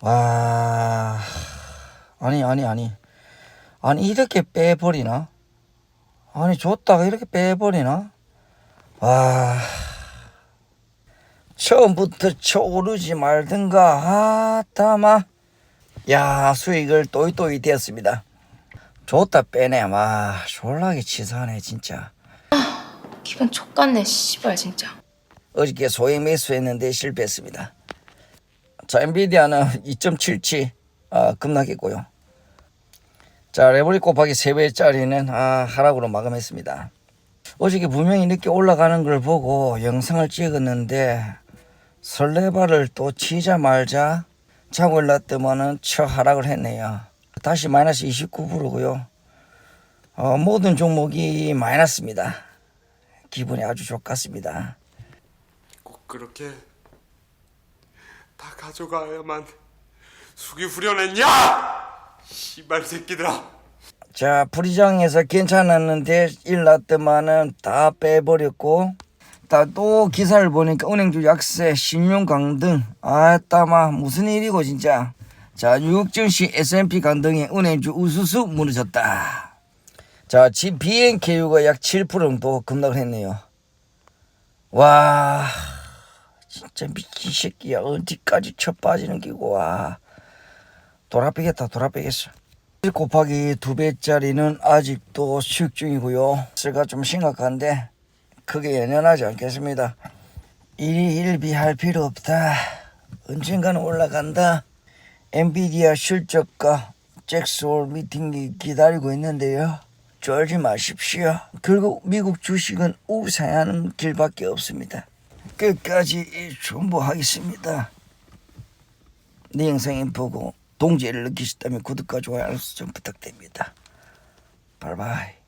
와 아니 아니 아니. 아니 이렇게 빼버리나? 아니 줬다가 이렇게 빼버리나? 와 처음부터 쳐오르지 말든가. 아따마. 야 수익을 또이또이 되었습니다. 줬다 빼네. 와 졸라게 치사하네 진짜. 기분 족같네 씨발 진짜. 어저께 소액 매수했는데 실패했습니다. 자, 엔비디아는 2.77 아, 급락했고요. 자, 레버리 곱하기 3배짜리는 아, 하락으로 마감했습니다. 어저께 분명히 늦게 올라가는 걸 보고 영상을 찍었는데 설레발을 또 치자 말자 자고 일났더만은 쳐 하락을 했네요. 다시 마이너스 29%고요. 어, 모든 종목이 마이너스입니다. 기분이 아주 좋겠습니다. 꼭 그렇게 다 가져가야만 숙이 후련했냐? 씨발 새끼들아. 자, 불이장에서 괜찮았는데 일 났더만은 다 빼버렸고, 다또 기사를 보니까 은행주 약세, 신용 강등, 아따마 무슨 일이고 진짜. 자, 뉴욕 증시 S&P 강등에 은행주 우수수 무너졌다. 자, 지 BNKU가 약 7% 정도 급락을 했네요. 와, 진짜 미친 새끼야. 어디까지 쳐 빠지는 기고 와. 돌아빼겠다, 돌아빼겠어. 1 곱하기 두 배짜리는 아직도 수익 중이고요. 수가 좀 심각한데 크게 연연하지 않겠습니다. 일이 일비할 필요 없다. 언젠가는 올라간다. 엔비디아 실적과 잭스홀 미팅이 기다리고 있는데요. 쫄지 마십시오. 결국 미국 주식은 우상하는 길밖에 없습니다. 끝까지 존버하겠습니다. 내 영상이 보고 동지를 느끼셨다면 구독과 좋아요 알람 설정 부탁드립니다. 바이바이.